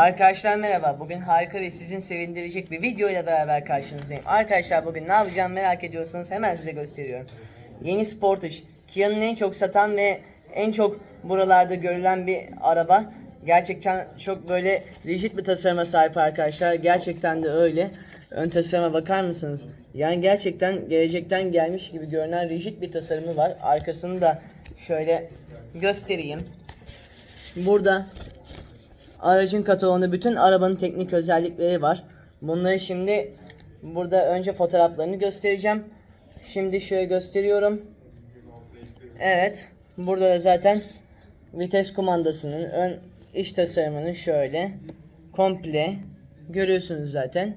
Arkadaşlar merhaba. Bugün harika ve sizin sevindirecek bir video ile beraber karşınızdayım. Arkadaşlar bugün ne yapacağım merak ediyorsanız hemen size gösteriyorum. Yeni Sportage. Kia'nın en çok satan ve en çok buralarda görülen bir araba. Gerçekten çok böyle rigid bir tasarıma sahip arkadaşlar. Gerçekten de öyle. Ön tasarıma bakar mısınız? Yani gerçekten gelecekten gelmiş gibi görünen rigid bir tasarımı var. Arkasını da şöyle göstereyim. Burada Aracın kataloğunda bütün arabanın teknik özellikleri var. Bunları şimdi burada önce fotoğraflarını göstereceğim. Şimdi şöyle gösteriyorum. Evet. Burada da zaten vites kumandasının ön iç tasarımını şöyle komple görüyorsunuz zaten.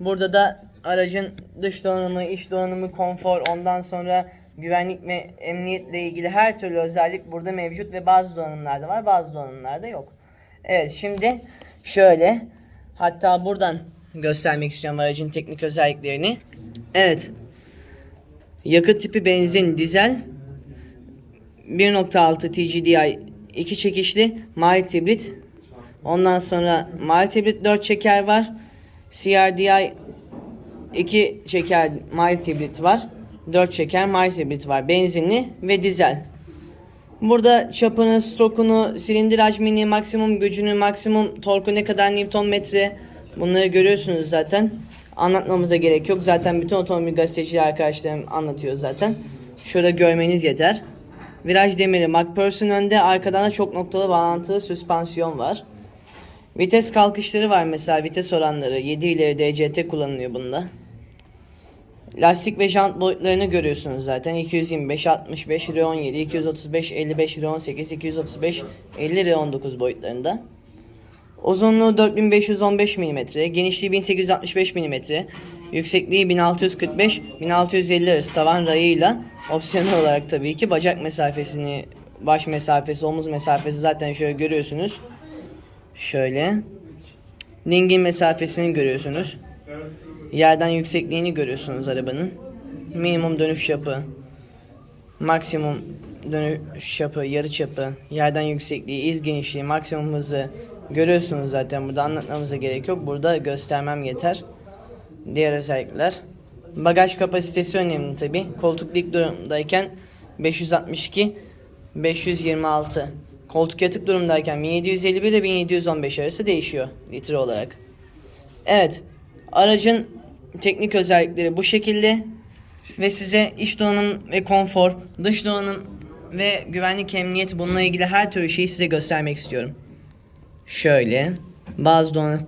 Burada da aracın dış donanımı, iç donanımı, konfor, ondan sonra güvenlik ve emniyetle ilgili her türlü özellik burada mevcut ve bazı donanımlarda var, bazı donanımlarda yok. Evet şimdi şöyle hatta buradan göstermek istiyorum aracın teknik özelliklerini. Evet. Yakıt tipi benzin dizel 1.6 TGDI 2 çekişli mild hibrit. Ondan sonra mild hibrit 4 çeker var. CRDI 2 çeker mild hibrit var. 4 çeker mild hibrit var. Benzinli ve dizel. Burada çapını, strokunu, silindir hacmini, maksimum gücünü, maksimum torku ne kadar Newton metre bunları görüyorsunuz zaten. Anlatmamıza gerek yok. Zaten bütün otomobil gazeteciler arkadaşlarım anlatıyor zaten. Şurada görmeniz yeter. Viraj demiri MacPherson önde, arkadan da çok noktalı bağlantılı süspansiyon var. Vites kalkışları var mesela vites oranları. 7 ileri DCT kullanılıyor bunda. Lastik ve jant boyutlarını görüyorsunuz zaten. 225, 65, R17, 235, 55, R18, 235, 50, R19 boyutlarında. Uzunluğu 4515 mm, genişliği 1865 mm, yüksekliği 1645, 1650 arası tavan rayıyla opsiyonel olarak tabii ki bacak mesafesini, baş mesafesi, omuz mesafesi zaten şöyle görüyorsunuz. Şöyle. Dingin mesafesini görüyorsunuz. Yerden yüksekliğini görüyorsunuz arabanın. Minimum dönüş yapı, maksimum dönüş yapı, yarı çapı, yerden yüksekliği, iz genişliği, maksimum hızı görüyorsunuz zaten. Burada anlatmamıza gerek yok. Burada göstermem yeter. Diğer özellikler. Bagaj kapasitesi önemli tabi. Koltuk dik durumdayken 562, 526. Koltuk yatık durumdayken 1751 ile 1715 arası değişiyor litre olarak. Evet. Aracın teknik özellikleri bu şekilde ve size iç donanım ve konfor, dış donanım ve güvenlik emniyet bununla ilgili her türlü şeyi size göstermek istiyorum. Şöyle bazı don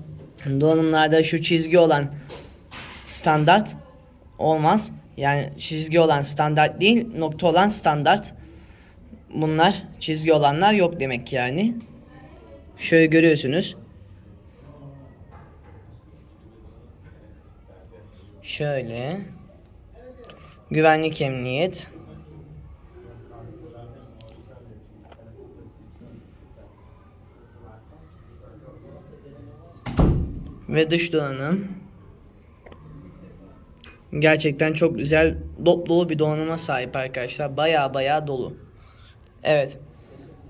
donanımlarda şu çizgi olan standart olmaz. Yani çizgi olan standart değil, nokta olan standart. Bunlar çizgi olanlar yok demek yani. Şöyle görüyorsunuz. Şöyle. Güvenlik emniyet. Ve dış donanım. Gerçekten çok güzel dop dolu bir donanıma sahip arkadaşlar. Baya baya dolu. Evet.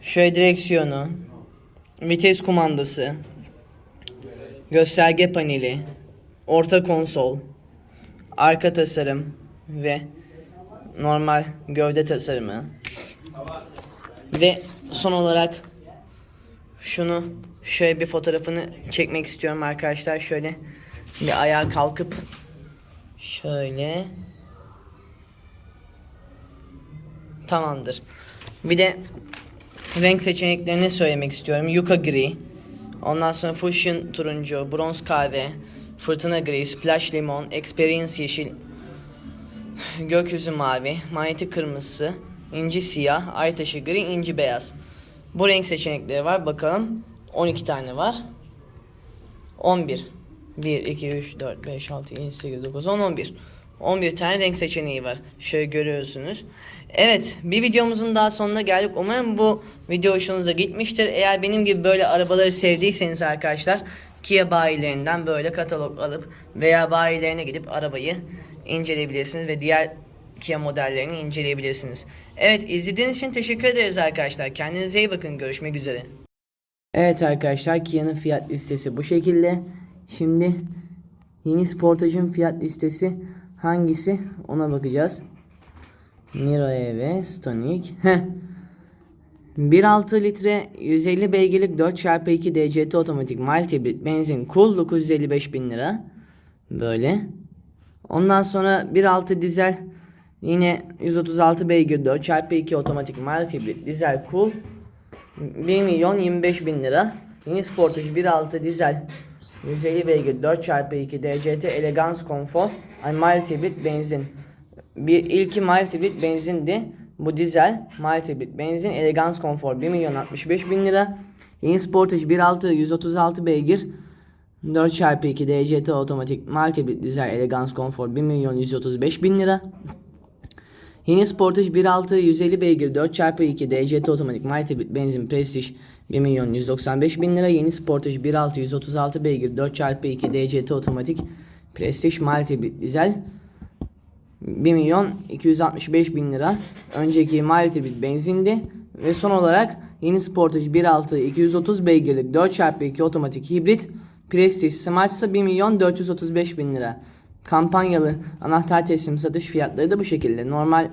Şöyle direksiyonu. Vites kumandası. Gösterge paneli. Orta konsol arka tasarım ve normal gövde tasarımı. Ve son olarak şunu şöyle bir fotoğrafını çekmek istiyorum arkadaşlar. Şöyle bir ayağa kalkıp şöyle. Tamamdır. Bir de renk seçeneklerini söylemek istiyorum. Yuka gri. Ondan sonra fuchsia turuncu bronz kahve Fırtına gri, splash limon, experience yeşil, gökyüzü mavi, manyetik kırmızısı, inci siyah, ay taşı gri, inci beyaz. Bu renk seçenekleri var. Bakalım 12 tane var. 11. 1, 2, 3, 4, 5, 6, 7, 8, 9, 10, 11. 11 tane renk seçeneği var. Şöyle görüyorsunuz. Evet bir videomuzun daha sonuna geldik. Umarım bu video hoşunuza gitmiştir. Eğer benim gibi böyle arabaları sevdiyseniz arkadaşlar Kia bayilerinden böyle katalog alıp veya bayilerine gidip arabayı inceleyebilirsiniz ve diğer Kia modellerini inceleyebilirsiniz. Evet izlediğiniz için teşekkür ederiz arkadaşlar. Kendinize iyi bakın. Görüşmek üzere. Evet arkadaşlar Kia'nın fiyat listesi bu şekilde. Şimdi yeni Sportage'ın fiyat listesi hangisi ona bakacağız. Niro EV Stonic. Heh. 1.6 litre 150 beygirlik 4x2 DCT otomatik mild hibrit benzin cool 955 bin lira. Böyle. Ondan sonra 1.6 dizel yine 136 beygir 4x2 otomatik mild hibrit dizel cool 1 milyon 25 bin lira. Yeni Sportage 1.6 dizel 150 beygir 4x2 DCT Elegance Comfort mild hibrit benzin. Bir ilki mild hibrit benzindi. Bu dizel mild hibrit benzin Elegance Comfort 1 milyon 65 bin lira. Yeni Sportage 1.6 136 beygir 4x2 DCT otomatik mild hibrit dizel Elegance Comfort 1 milyon 135 bin lira. Yeni Sportage 1.6 150 beygir 4x2 DCT otomatik mild hibrit benzin Prestige 1 milyon 195 bin lira. Yeni Sportage 1.6 136 beygir 4x2 DCT otomatik Prestige mild hibrit dizel 1 milyon 265 bin lira. Önceki mild hibrit benzindi. Ve son olarak yeni Sportage 1.6 230 beygirlik 4x2 otomatik hibrit Prestige Smart ise 1 milyon 435 bin lira. Kampanyalı anahtar teslim satış fiyatları da bu şekilde. Normal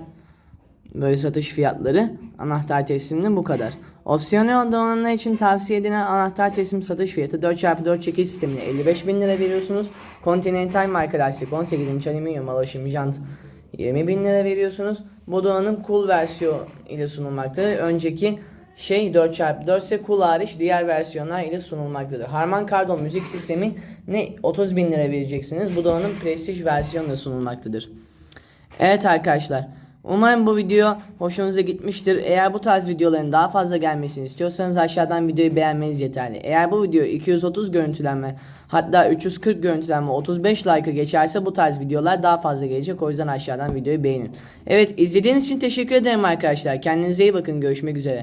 böyle satış fiyatları anahtar tesliminin bu kadar. Opsiyonel donanımlar için tavsiye edilen anahtar teslim satış fiyatı 4x4 çekiş sistemine 55 bin lira veriyorsunuz. Continental marka lastik 18 inç alüminyum alaşım jant 20 bin lira veriyorsunuz. Donanım cool versiyon ile sunulmaktadır. Önceki şey 4x4 ise cool hariç diğer versiyonlar ile sunulmaktadır. Harman Kardon müzik sistemi ne 30 bin lira vereceksiniz. Bu donanım Prestige versiyonla sunulmaktadır. Evet arkadaşlar. Umarım bu video hoşunuza gitmiştir. Eğer bu tarz videoların daha fazla gelmesini istiyorsanız aşağıdan videoyu beğenmeniz yeterli. Eğer bu video 230 görüntülenme hatta 340 görüntülenme 35 like'ı geçerse bu tarz videolar daha fazla gelecek. O yüzden aşağıdan videoyu beğenin. Evet izlediğiniz için teşekkür ederim arkadaşlar. Kendinize iyi bakın. Görüşmek üzere.